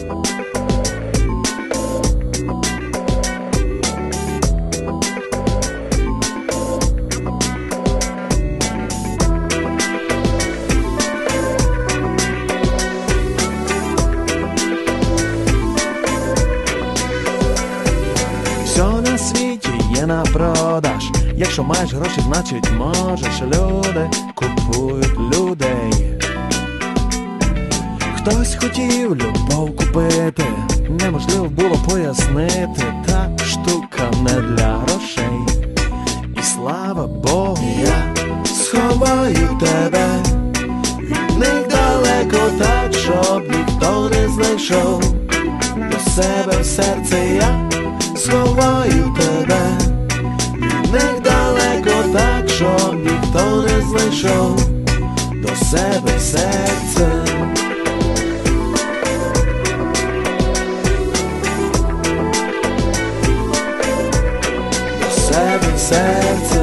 Все на світі є на продаж. Якщо маєш гроші, значить можеш. Люди купують людей. Хтось хотів любов купити, неможливо було пояснити, та штука не для грошей. І слава Богу, я сховаю тебе від них далеко так, щоб ніхто не знайшов до себе в серце я сховаю тебе, від них далеко так, щоб ніхто не знайшов до себе в серце. Серце.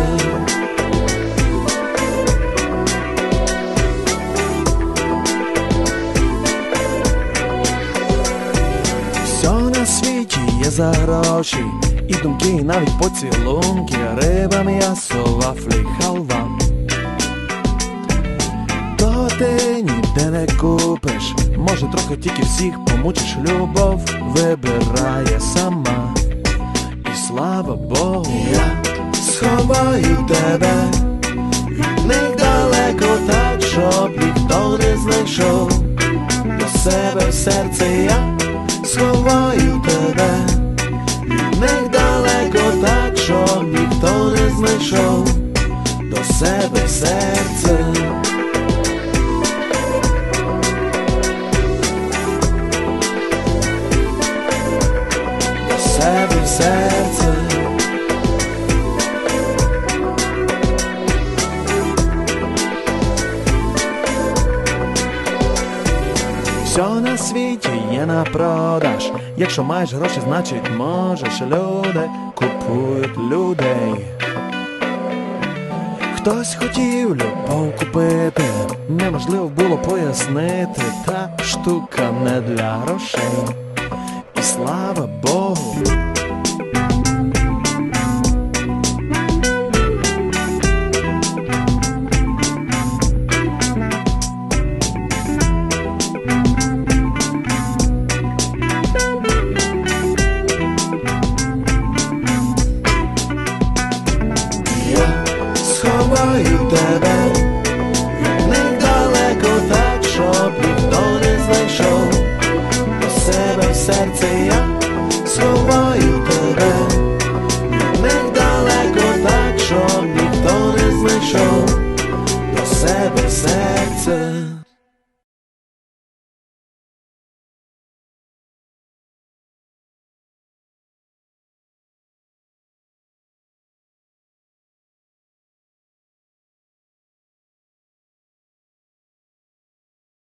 Все на світі є за гроші, і думки, і навіть поцілунки, риба, м'ясо, вафлі, халва. То ти ніде не купиш, може трохи тільки всіх помучиш, любов вибирає сама. Слава Богу, я сховаю тебе, від далеко так, щоб ніхто не знайшов до себе в серце я сховаю тебе, від далеко так, щоб ніхто не знайшов до себе в серце. До себе. Все на світі є на продаж. Якщо маєш гроші, значить можеш. Люди купують людей. Хтось хотів любов купити, неможливо було пояснити, та штука не для грошей. І слава Богу. Шукаю тебе, не далеко так, щоб ніхто не знайшов, до себе в серце я сховаю тебе, не далеко так, щоб ніхто не знайшов, до себе серце.